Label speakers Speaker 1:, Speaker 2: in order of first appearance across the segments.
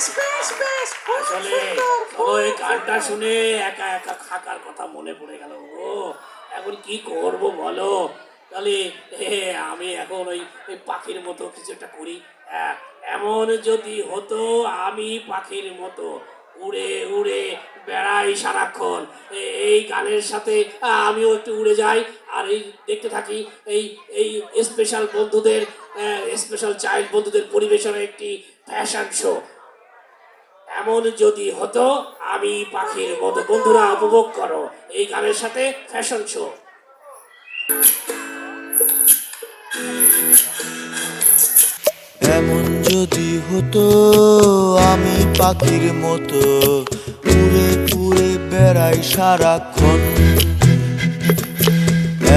Speaker 1: আসলে ওই গানটা শুনে একা একা থাকার কথা মনে পড়ে গেল ও এখন কি করব বলো? তাহলে আমি এখন ওই ওই পাখির মতো কিছু একটা করি। হ্যাঁ, এমন যদি হতো আমি পাখির মতো উড়ে উড়ে বেড়াই সারাক্ষণ। এই গানের সাথে আমিও একটু উড়ে যাই। আর এই দেখতে থাকি এই এই স্পেশাল বন্ধুদের স্পেশাল চাইল্ড বন্ধুদের পরিবেশনের একটি ফ্যাশন শো এমন যদি হতো, আমি পাখির মতো, বন্ধুরা উপভোগ করো এই গানের সাথে ফ্যাশন শো
Speaker 2: এমন যদি হতো, আমি পাখির মতো, উড়ে উড়ে বেড়াই সারাক্ষণ।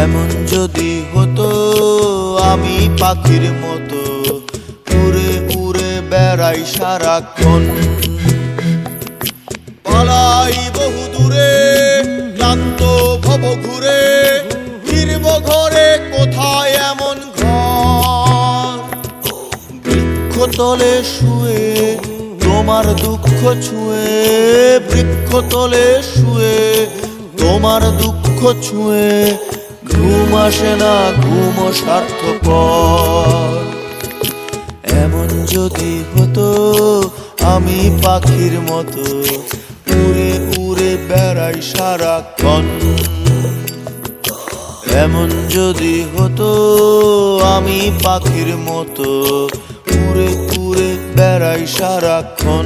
Speaker 2: এমন যদি হতো, আমি পাখির মতো, উড়ে উড়ে বেড়াই সারাক্ষণ। পালাই বহু দূরে, ক্লান্ত ভব ঘুরে, ফিরব ঘরে কোথায় এমন ঘর? বৃক্ষতলে শুয়ে, তোমার দুঃখ ছুঁয়ে, বৃক্ষতলে শুয়ে, তোমার দুঃখ ছুঁয়ে, ঘুম আসে না, ঘুম স্বার্থপর এমন যদি হতো, আমি পাখির মতো উড়ে উড়ে বেড়াই সারাক্ষণ। এমন যদি হতো আমি পাখির মতো উড়ে উড়ে বেড়াই সারাক্ষণ।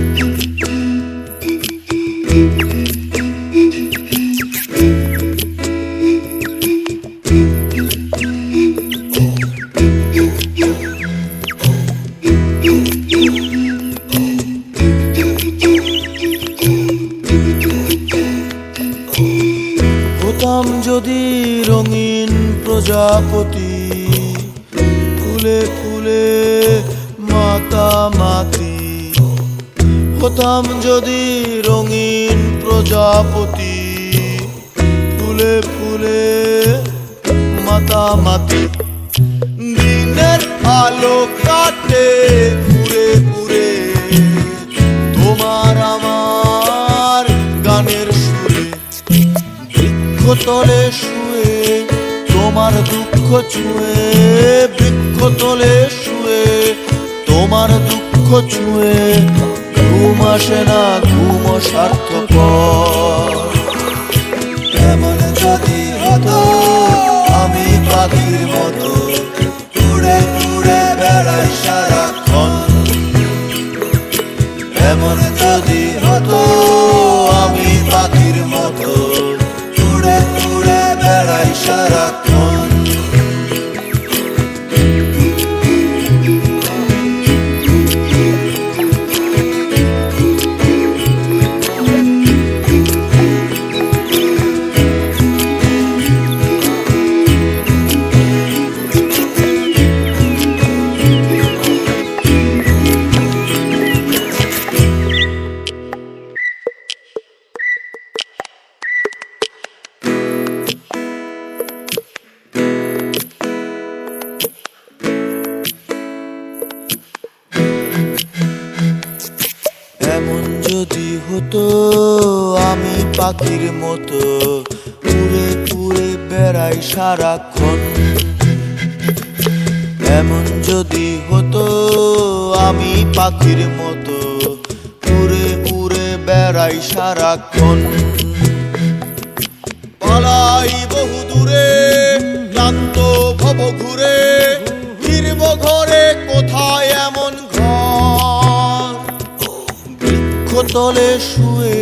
Speaker 2: যদি রঙিন প্রজাপতি ফুলে ফুলে মাতামাতি হতাম যদি রঙিন প্রজাপতি ফুলে ফুলে মাতামাতি দিনের আলো কাটে বৃক্ষতলে শুয়ে, তোমার দুঃখ ছুঁয়ে, বৃক্ষতলে শুয়ে, তোমার দুঃখ ছুঁয়ে, ঘুম আসে না, ঘুম স্বার্থপর পাখির মতো উড়ে উড়ে বেড়াই সারাক্ষণ। এমন যদি হতো আমি পাখির মতো উড়ে উড়ে বেড়াই সারাক্ষণ। পালাই বহু দূরে, ক্লান্ত ভব ঘুরে, ফিরব ঘরে কোথায় এমন ঘর? বৃক্ষতলে শুয়ে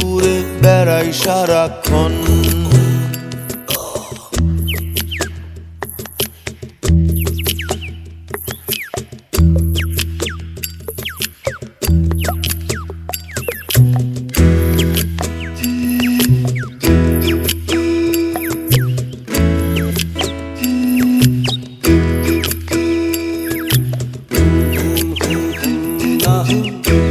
Speaker 2: বেড়াই সারাক্ষণ হঠাৎ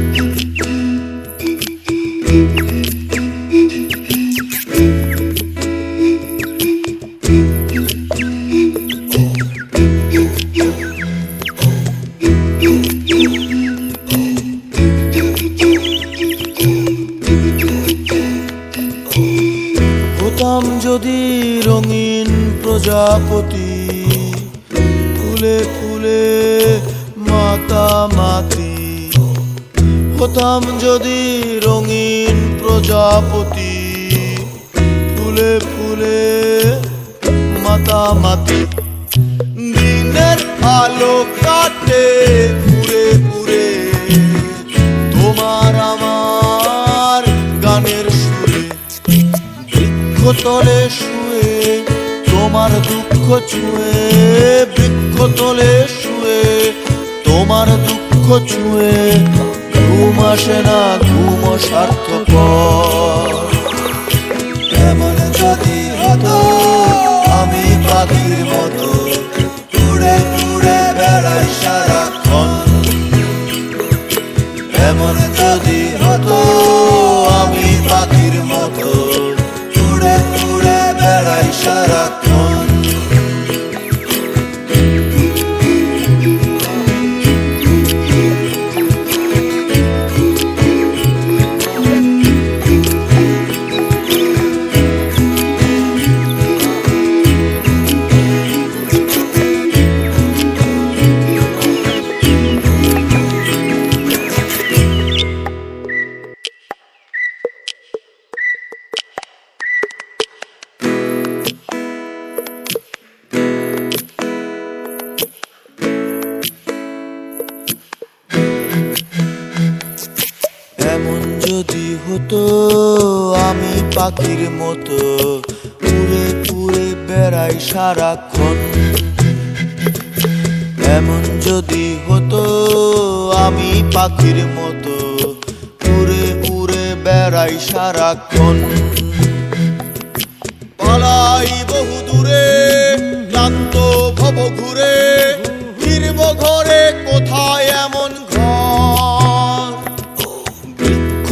Speaker 2: মাতামাতি। হতাম যদি রঙিন প্রজাপতি। ফুলে ফুলে মাতামাতি। দিনের আলো কাটে পুরে পুরে তোমার আমার গানের সুরে, বৃক্ষতলে শুয়ে, তোমার দুঃখ ছুঁয়ে, বৃক্ষতলে শুয়ে তোমার দুঃখ ছুঁয়ে ঘুম আসে না ঘুম স্বার্থপর এমন হতো আমি পাখির মতো, উড়ে উড়ে বেড়াই সারাক্ষণ। এমন যদি হতো, আমি পাখির মতো, উড়ে উড়ে বেড়াই সারাক্ষণ। পালাই বহু দূরে, ক্লান্ত ভব ঘুরে, ফিরব ঘরে, কোথায় এমন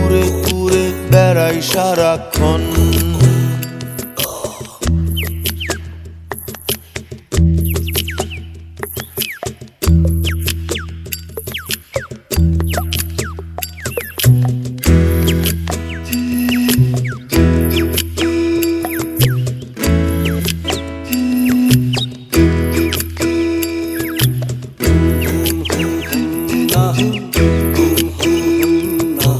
Speaker 2: উড়ে উড়ে বেড়াই সারাক্ষণ।